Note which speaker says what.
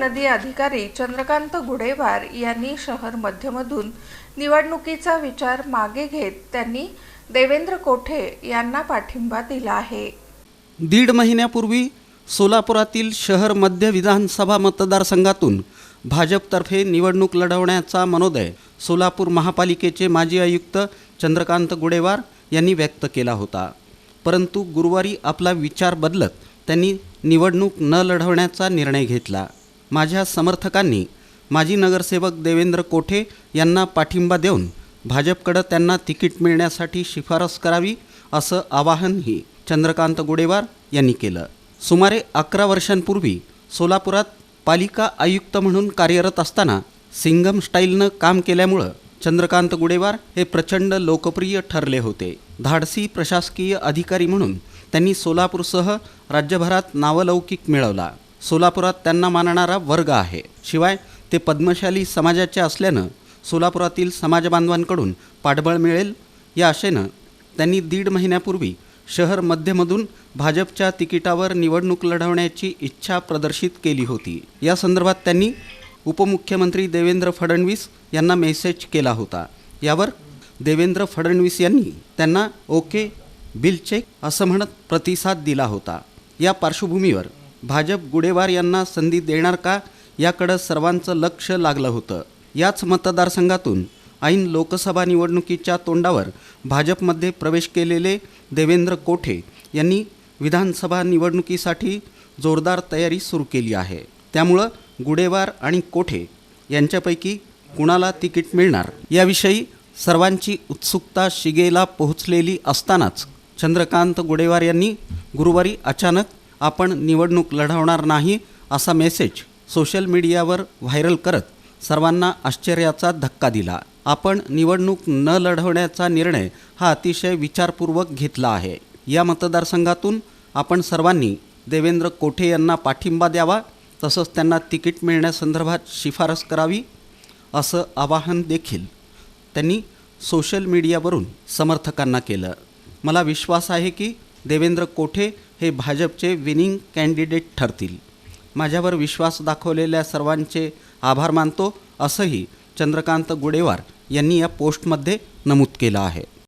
Speaker 1: नदी अधिकारी चंद्रकांत गुडेवार यांनी शहर मध्यमधून निवडणुकीचा विचार मागे घेत त्यांनी देवेंद्र कोठे यांना पाठिंबा दिला आहे.
Speaker 2: दीड महिन्यापूर्वी सोलापुरातील शहर मध्य विधानसभा मतदारसंघातून भाजपतर्फे निवडणूक लढवण्याचा मनोदय सोलापूर महापालिकेचे माजी आयुक्त चंद्रकांत गुडेवार यांनी व्यक्त केला होता. परंतु गुरुवारी आपला विचार बदलत त्यांनी निवडणूक न लढवण्याचा निर्णय घेतला. माझ्या समर्थकांनी माजी नगरसेवक देवेंद्र कोठे यांना पाठिंबा देऊन भाजपकडं त्यांना तिकीट मिळण्यासाठी शिफारस करावी असं आवाहनही चंद्रकांत गुडेवार यांनी केलं. सुमारे अकरा वर्षांपूर्वी सोलापुरात पालिका आयुक्त म्हणून कार्यरत असताना सिंगम स्टाईलनं काम केल्यामुळं चंद्रकांत गुडेवार हे प्रचंड लोकप्रिय ठरले होते. धाडसी प्रशासकीय अधिकारी म्हणून त्यांनी सोलापूरसह राज्यभरात नावलौकिक मिळवला. सोलापुरात त्यांना मानणारा वर्ग आहे. शिवाय ते पद्मशाली समाजाचे असल्यानं सोलापुरातील समाजबांधवांकडून पाठबळ मिळेल या आशेनं त्यांनी दीड महिन्यापूर्वी शहर मध्यमधून भाजपच्या तिकिटावर निवडणूक लढवण्याची इच्छा प्रदर्शित केली होती. या संदर्भात त्यांनी उपमुख्यमंत्री देवेंद्र फडणवीस यांना मेसेज केला होता. यावर देवेंद्र फडणवीस यांनी त्यांना ओके बिल चेक असं म्हणत प्रतिसाद दिला होता. या पार्श्वभूमीवर भाजप गुडेवार यांना संधी देणार का याकडं सर्वांचं लक्ष लागलं होतं. याच मतदारसंघातून ऐन लोकसभा निवडणुकीच्या तोंडावर भाजपमध्ये प्रवेश केलेले देवेंद्र कोठे यांनी विधानसभा निवडणुकीसाठी जोरदार तयारी सुरू केली आहे. त्यामुळं गुडेवार आणि कोठे यांच्यापैकी कुणाला तिकीट मिळणार याविषयी सर्वांची उत्सुकता शिगेला पोहोचलेली असतानाच चंद्रकांत गुडेवार यांनी गुरुवारी अचानक आपण निवडणूक लढवणार नाही असा मेसेज सोशल मीडियावर व्हायरल करत सर्वांना आश्चर्याचा धक्का दिला. आपण निवडणूक न लढवण्याचा निर्णय हा अतिशय विचारपूर्वक घेतला आहे. या मतदारसंघातून आपण सर्वांनी देवेंद्र कोठे यांना पाठिंबा द्यावा तसंच त्यांना तिकीट मिळण्यासंदर्भात शिफारस करावी असं आवाहन देखील त्यांनी सोशल मीडियावरून समर्थकांना केलं. मला विश्वास आहे की देवेंद्र कोठे हे भाजपचे विनिंग कॅन्डिडेट ठरतील. माझ्यावर विश्वास दाखवलेल्या सर्वांचे आभार मानतो असंही चंद्रकांत गुडेवार यांनी या पोस्टमध्ये नमूद केलं आहे.